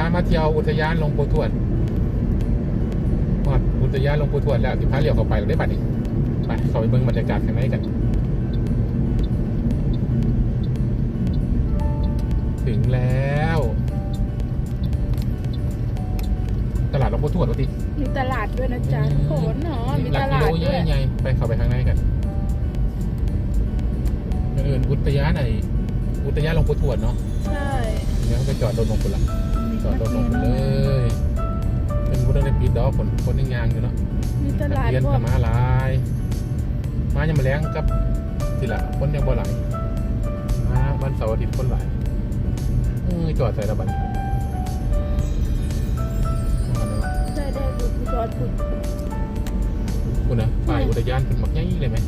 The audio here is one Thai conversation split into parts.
พามาเที่ยวอุทยานหลวงปู่ทวดฮอดอุทยานหลวงปู่ทวดแล้วสิพาเลี้ยวเข้าไปเราได้บัดนี้ไปเข้าไปเบิ่งบรรยากาศข้างในกัน ถึงแล้ว ตลาดหลวงปู่ทวดวะทีมีตลาดด้วยนะจ๊ะโขนเนาะมีหลัตกกิลาโลดเยด้วอะยไงไปเข้าไปข้างในกันก่อนอื่นอุทยานไหนอุทยานหลวงปู่ทวดเนาะใช่ เดี๋ยวเขาไปจอดรถลงคุณละจ อดรถลงคุณเลย เป็นพุทธในปีดอกคนคนยังยางอยู่เนาะมีตนัลาดเรียนพวกักบมาหลายมายังมาแล้งกับทีละคนยังบ่หลายมาวันเสาร์อาทิตย์คนหลายเออจอดใส่ระบันได้ได้ดูจอดคุณคุณนะฝ่ายอุทยานเป็นหมักย่างเลยไหม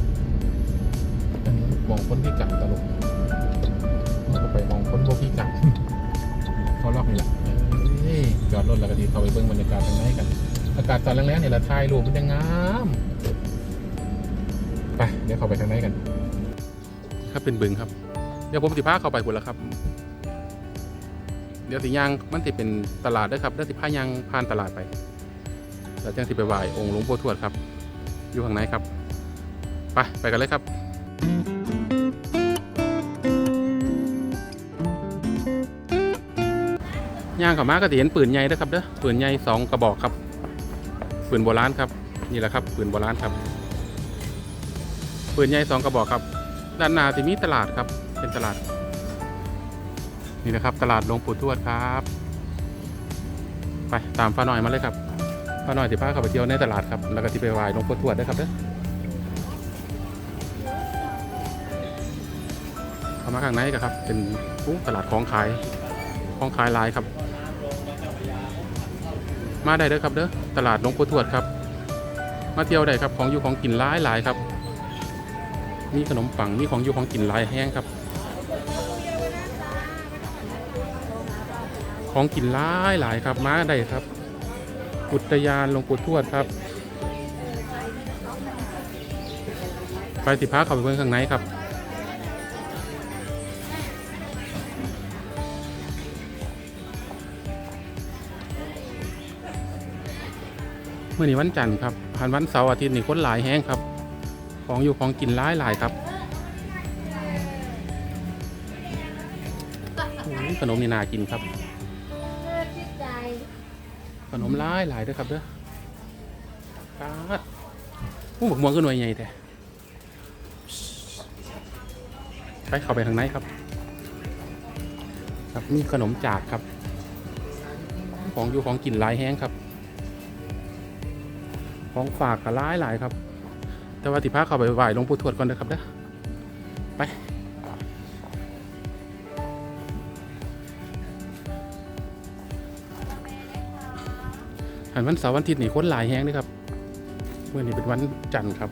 อันนี้มองคนที่กัดตลกมันก็ไปมองคนพวกที่กัดเขาล็อกนี่แหละเอดรถแล้วก็ดีเข้าไปเบิ่งบรรยากาศทางในกัน อากาศตอนแรงๆเนี่ยละถ่ายรูปมันจะงามไปเดี๋ยวเข้าไปทางในกันครับเป็นบึงครับ เดี๋ยวผมสิพาเข้าไปคุณแล้วครับ เดี๋ยวสิย่างมันสิเป็นตลาดด้วยครับเดี๋ยวสิพาย่างผ่านตลาดไปแล้วจังสิไปไหว้องค์หลวงปู่ทวดครับ อยู่ข้างในครับ ไปไปกันเลยครับ ย่างเขามาก็จะเห็นปืนใหญ่ด้วครับเด้อปืนใหญ่สองกระบอกครับ ปืนโบราณครับ นี่แหละครับ ปืนโบราณครับ ปืนใหญ่สองกระบอกครับ ด้านหน้าจะมีตลาดครับ เป็นตลาด นี่นะครับ ตลาดหลวงปู่ทวดครับ ไปตามฟ้าหน่อยมาเลยครับฟ้าหน่อยที่พาเข้าไปเที่ยวในตลาดครับแล้วก็ที่ไปไหว้หลวงปู่ทวดด้วยครับเด้อเข้ามาข้างในก็ครับ เป็นตลาดของขายของขายลายครับ มาได้เด้อครับเด้อตลาดหลวงปู่ทวดครับ มาเที่ยวได้ครับของอยู่ของกินหลายหลายครับ มีขนมปังมีของอยู่ของกินหลายแห้งครับ ของกินหลายหลายครับมาได้ครับ อุทยานหลวงปู่ทวดครับ ไปติพาเข้าไปเบิ่งข้างในครับ มื่อนี้วันจันทร์ครับผ่านวันเสาร์อาทิตย์นี่คนหลายแห้งครับ ของอยู่ของกินหลายหลายครับขนมนี่น่ากินครับ ขนมหลายหลายด้วยครับเด้อครับผู้บกม่วงก็หน่วยใหญ่แต่ไปเข้าไปทางไหนครับ ครับมีขนมจากครับ ของอยู่ของกินหลายแห้งครับ ของฝากก็ร้ายหลายครับ แต่ว่าติพาเข้าไปไหว้หลวงปู่ทวดก่อนนะครับเด้อไปหันวันเสาร์วันอาทิตย์นี่คนหลายแห้งเลยครับเมื่อนี้เป็นวันจันทร์ครับ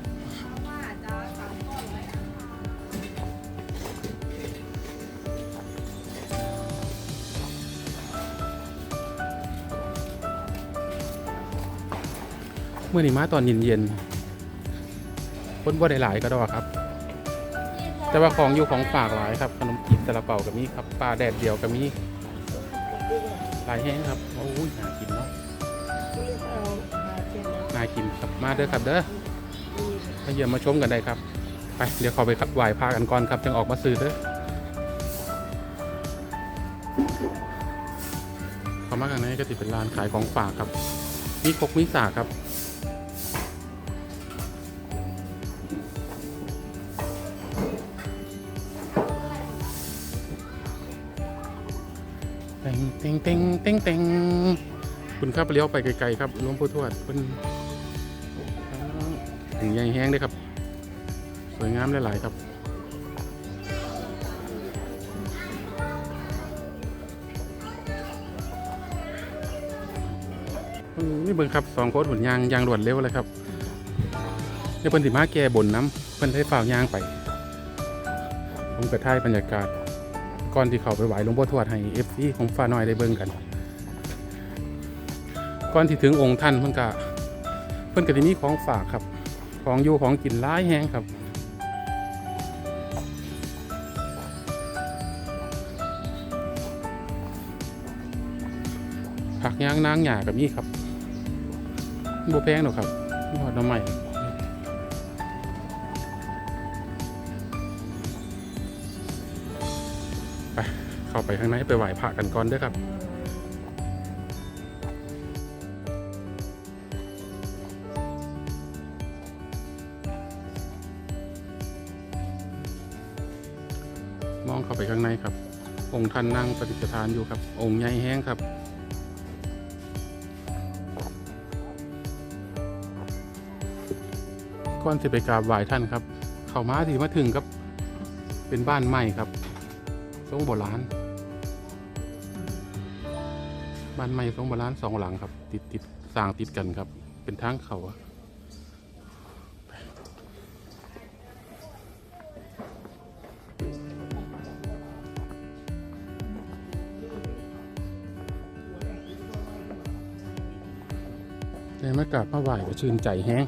เมื่อนี้มาตอนเย็นๆคนบ่ได้หลายก็ดอกครับ แต่ว่าของอยู่ของฝากหลายครับ ขนมจีบตะละเป่ากับมีครับปลาแดดเดียวกับมีหลายแห้งครับโอ้ยน่ากินเนาะน่ากินครับมาเด้อครับเด้อมาเยี่ยมมาชมกันได้ครับไปเดี๋ยวขอไปไหว้พากันก่อนครับจึงออกมาซื้อเด้อข้ามาข้างในก็ติเป็นร้านขายของฝากครับ มีคกมีสากครับ ต็งเต็งเต็งเต็งเต็งคุณครับเลี้ยวไปไกลๆครับหลวงปู่ทวดเป็นถึงใหญ่แห้งเลยครับ สวยงามหลายๆครับนี่เบิ่งครับสองโค้ดหุ่นยางยางรวดเร็วเลยครับเดี๋ยเพิ่นสิมาแก้บนน้ำเพิ่นได้ฝ่าวยางไปผมกระท่ายบรรยากาศ ก่อนที่เขาไปไหวหลวงพ่อทวดให้เอฟซีของฟ้าน้อยได้เบิ่งกัน ก่อนที่ถึงองค์ท่านเพิ่นก็เพิ่นก็จะมีของฝากครับ ของอยู่ของกินร้ายแห้งครับผักย่างนางหยากับนี่ครับบัวแพงหรอกครับยอดน้ำใหม่ เข้าไปข้างในไปไหว้พระกันก่อนด้อครับมองเข้าไปข้างในครับ องค์ท่านนั่งปฏิสถานอยู่ครับ องค์ใหญ่แห้งครับก่อนสิไปกราบไหว้ท่านครับ เข้ามาที่มาถึงครับ เป็นบ้านใหม่ครับทรงโบราณ บ้านใหม่สองโบรานสองหลังครับ ติดติดสร้างติดกันครับ เป็นทางเขาในมากราบมาไหว้ก็ชื่นใจแห้ง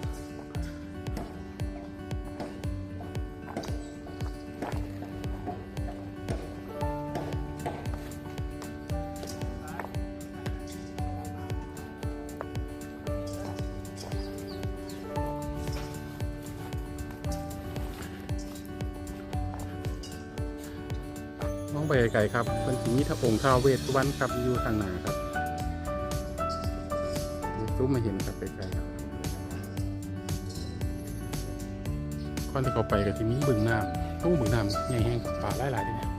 ไปไกลๆครับมันสีนี้ถ้าองค์ท้าวเวสวรรณครับอยู่ทางหน้าครับซูมมาเห็นครับไกลๆครับก่อนที่เขาไปกับที่มีบึงน้ำตู้บึงน้ำใหญ่แห้งป่าหลายๆเลย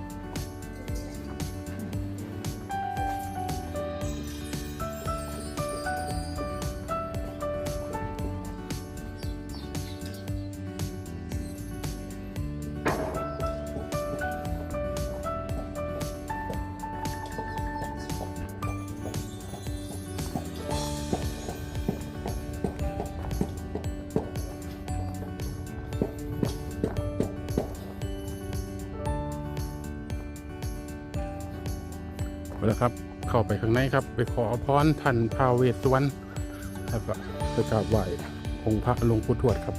เนี่ยเอาละครับ เข้าไปข้างในครับ ไปขอพรท่านท้าเวสวรรณแล้วก็ไปกราบไหว้องค์พระหลวงปู่ทวดครับ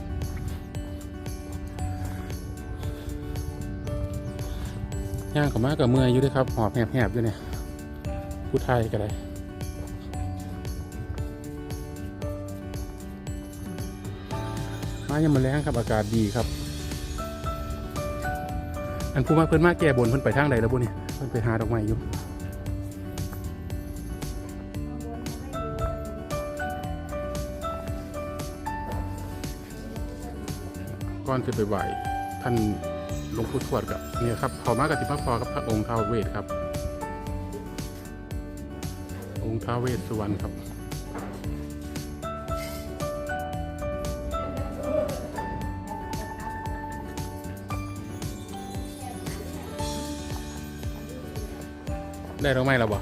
ย่างกับมากับเมื่อยอยู่ด้วยครับหอบแหบๆอยู่เนี่ยผู้ไทยก็ได้มายังมาแรงครับอากาศดีครับ อันผู้มาเพิ่นมาแก่บนเพิ่นไปทางใดแล้วบุนี่เพิ่นไปหาดอกไม้อยู่ ก่อนจะไปไหวท่านหลวงปู่ทวดกับเนี่ยครับเขามากับติมาพอกับพระองค์ท้าวเวสครับ องค์ท้าวเวสสุวรรณครับได้ดอกไม้แล้วบ่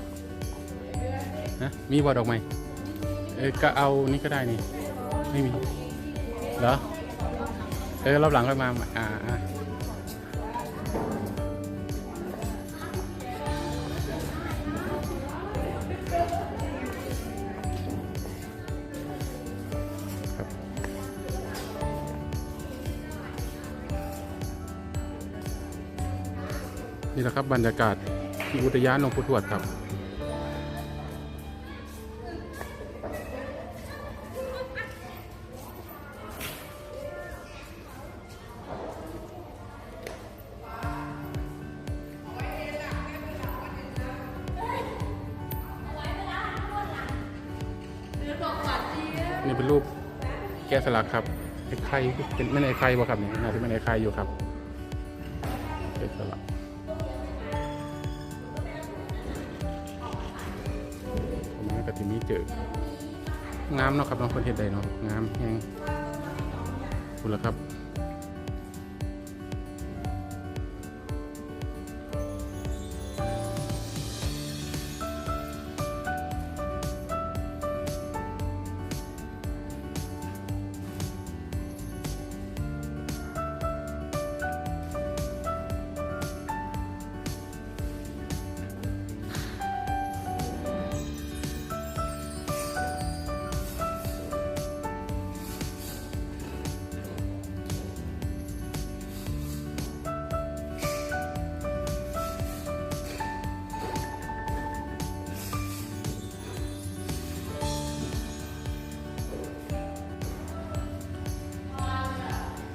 ฮะมีบ่ดอกไม้เออก็เอานี่ก็ได้นี่ ไม่มี เหรอ เออรอบหลังค่อยมาใหม่อ่าอ่าครับนี่แหละครับบรรยากาศที่อุทยานหลวงปู่ทวดครับ นี่เป็นรูปแกะสลักครับไอ้ไข่เป็นไม่ไอ้ไข่บ่ครับนี่น่าจะไม่ในไข่อยู่ครับแกะสลักผมนี่ก็ที่มีเจองามเนาะครับน้องคนเห็ดใดเนาะงามแห้งคุณละครับ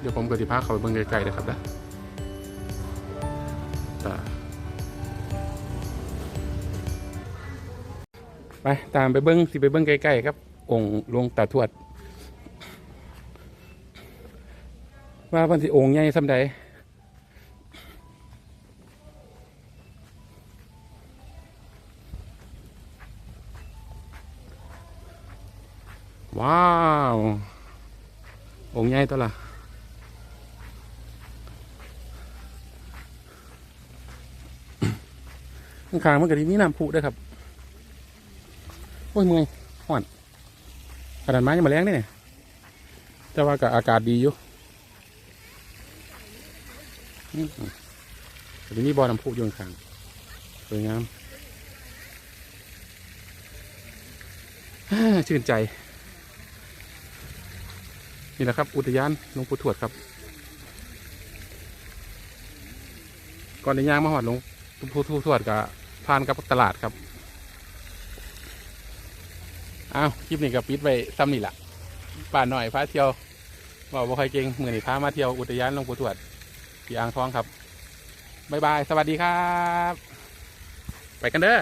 เดี๋ยวผมกับสิพาเขาไปเบิ่งไกลๆนะครับนะไปตามไปเบิ้งสิไปเบิ้งใกล้ๆครับ องค์หลวงตาทวด ว่าเพันสิองค์ใหญ่สำใดว้าว องค์ใหญ่ตัวละ ข้างๆมันก็ที่มีน้ำพุด้วยครับ โอ้ยเมื่อยห่อนขนาดไม้ยังมาแรงนี่เนี่ยแต่ว่าก็อากาศดีอยู่อืมแต่ที่บ่อน้ำพุอยู่ข้างสวยงามชื่นใจ นี่แหละครับ อุทยานหลวงปู่ทวดครับ ก่อนในย่างมาหอดหลวง ปู่ทวดกับผ่านกับตลาดครับอ้าวคลิปนี้ก็ปิดไว้ซ้ำนี่แหละป่าหน่อยพาเที่ยวบอกว่าใครเก่งมือนี่พามาเที่ยวอุทยานหลวงปู่ทวดที่อ่างทองครับบ๊ายบาย สวัสดีครับ ไปกันเด้อ